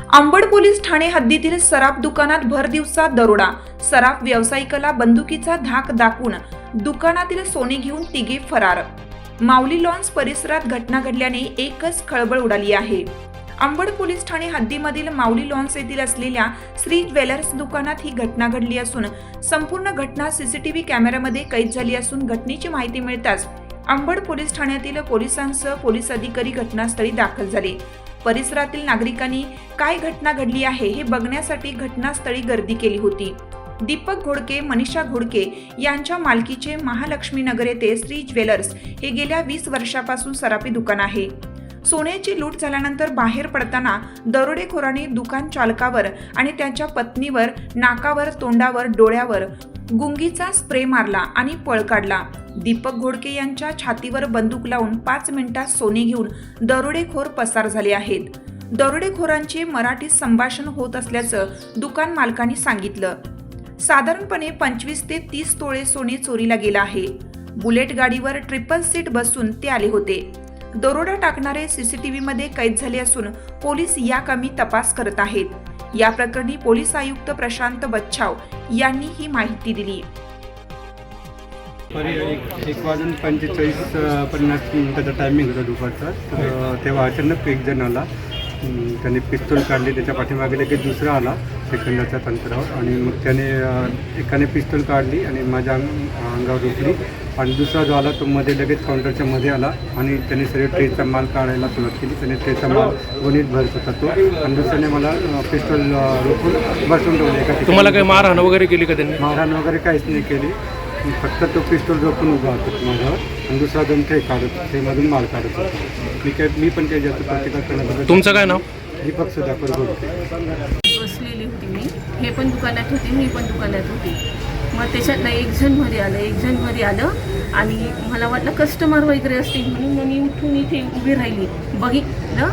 Ambad police Thane हद्दीतील सराफ दुकानात भर दिवसा दरोडा. सराफ व्यावसायिकाला बंदुकीचा धाक दाखवून दुकानातील सोने घेऊन तिघे फरार. माऊली लॉन्स परिसरात घटना घडल्याने एकच खळबळ उडाली आहे. अंबड पोलीस ठाणे हद्दीमधील माऊली लॉन्स येथील असलेल्या श्री ज्वेलर्स दुकानात ही घटना घडली असून संपूर्ण घटना सीसीटीव्ही कॅमेऱ्यामध्ये कैद झाली असून घटनेची माहिती मिळताच अंबड पोलीस ठाण्यातील पोलिसांसह पोलीस अधिकारी घटनास्थळी दाखल झाले. परिसरातील नागरिकांनी काय घटना घडली आहे हे बघण्यासाठी घटनास्थळी गर्दी केली होती. दीपक घोडके मनीषा घोडके यांच्या मालकीचे महालक्ष्मी नगर येथे श्री ज्वेलर्स हे गेल्या वीस वर्षापासून सरापी दुकान आहे. सोन्याची लूट झाल्यानंतर बाहेर पडताना दरोडेखोरांनी दुकान चालकावर आणि त्याच्या पत्नीवर नाकावर तोंडावर डोळ्यावर गुंगीचा स्प्रे मारला आणि पळ काढला. दीपक घोडके यांच्या छातीवर बंदूक लावून पाच मिनिटात सोने घेऊन दरोडेखोर पसार झाले आहेत. दरोडेखोरांचे मराठीत संभाषण होत असल्याचं दुकान मालकांनी सांगितलं. साधारणपणे पंचवीस ते तीस तोळे सोने चोरीला गेलं आहे. बुलेट गाडीवर ट्रिपल सीट बसून ते आले होते. दरोडा टाकणारे सीसीटीव्ही मध्ये कैद झाले असून पोलीस या कमी तपास करत आहेत. या प्रकरणी पोलीस आयुक्त प्रशांत बच्छाव यांनी ही माहिती दिली. एक एक वाजून पंचेचाळीस पन्नास मिनिटाचा टायमिंग होता दुपारचा. तेव्हा अचानक एक जण आला. त्याने पिस्तूल काढले त्याच्या पाठीमागे लगेच दुसरा आला सेकंदाच्या अंतरावर आणि मग त्याने एकाने पिस्तूल काढली आणि माझ्या अंग- अंगावर रोखली आणि दुसरा जो आला तो मध्ये लगेच काउंटरच्या मध्ये आला आणि त्याने सगळे ट्रेचा माल काढायला सुरुवात केली. त्याने ट्रेचा माल गोणीत भरत होता तो. आणि दुसऱ्याने मला पिस्तूल रोखून बसून ठेवलं. एका. तुम्हाला काही मारहाण वगैरे केली का त्यांनी? मारहाण वगैरे काहीच नाही केली. फक्त तो पिस्तूल रोखून उभा होता माझ्यावर. आणि दुसरा दोन काही काढत ते मधून माल काढत होता. मी काय मी पण काही जास्त प्रतिकार करण्याबद्दल तुमचं काय नाव? दीपक सुधाकर बोलते बसलेली होती मी. हे पण दुकानात होते मी पण दुकानात होती. मग त्याच्यातनं एक जणमध्ये आलं एक जणमध्ये आलं. आणि मला वाटलं कस्टमर वगैरे असतील म्हणून मग मी उठून इथे उभी राहिली. बघितलं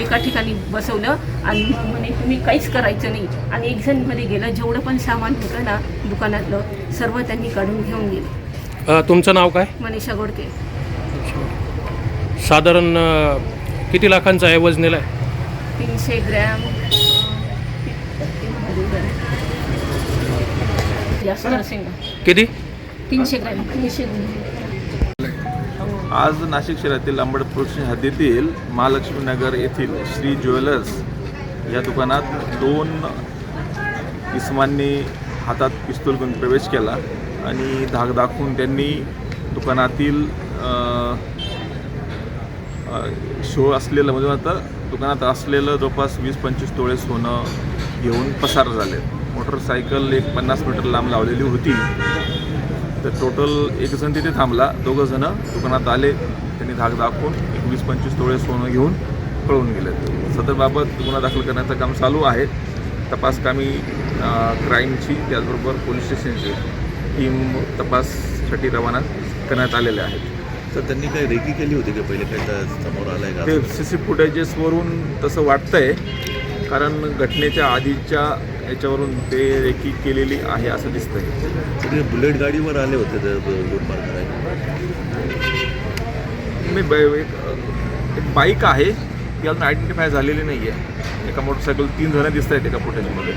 एका ठिकाणी बसवलं आणि म्हणे तुम्ही काहीच करायचं नाही. आणि एक जणमध्ये गेलं जेवढं पण सामान होतं ना दुकानातलं सर्व त्यांनी काढून घेऊन गेले. तुमचं नाव काय? मनीषा गोडके. साधारण किती लाखांचा ऐवज नेला आहे तीनशे ग्रॅम जास्त असेल ना. किती? तीनशे ग्रॅम तीनशे आज नाशिक शहरातील आंबडपूरच्या हद्दीतील महालक्ष्मी नगर येथील श्री ज्वेलर्स या दुकानात दोन इस्मांनी हातात पिस्तूल घेऊन प्रवेश केला आणि धाक दाखवून त्यांनी दुकानातील शो असलेलं म्हणजे आता दुकानात असलेलं जवळपास वीस पंचवीस तोळे सोनं घेऊन पसार झाले. मोटरसायकल एक पन्नास मीटर लांब लावलेली होती. तर टोटल एक जण तिथे थांबला. दोघं जण दुकानात आले. त्यांनी धाक दाखवून एक वीस पंचवीस तोळे सोनं घेऊन पळून गेले. सदरबाबत गुन्हा दाखल करण्याचं काम चालू आहे. तपास कामी अं, क्राईमची त्याचबरोबर पोलीस स्टेशनची टीम तपाससाठी रवाना करण्यात आलेले आहेत. तर त्यांनी काही रेकी केली होती का पहिले? काही त्या समोर आलंय का? ते सी सी फुटेजेसवरून तसं वाटतंय. कारण घटनेच्या आधीच्या याच्यावरून ते रेकी केलेली आहे असं दिसतंय. ते बुलेट गाडीवर आले होते ते लूटमार करायला मी ब- एक एक बाईक आहे ती अजून आयडेंटिफाय झालेली नाही आहे एका मोटरसायकल तीन जणं दिसत आहेत एका फुटेजमध्ये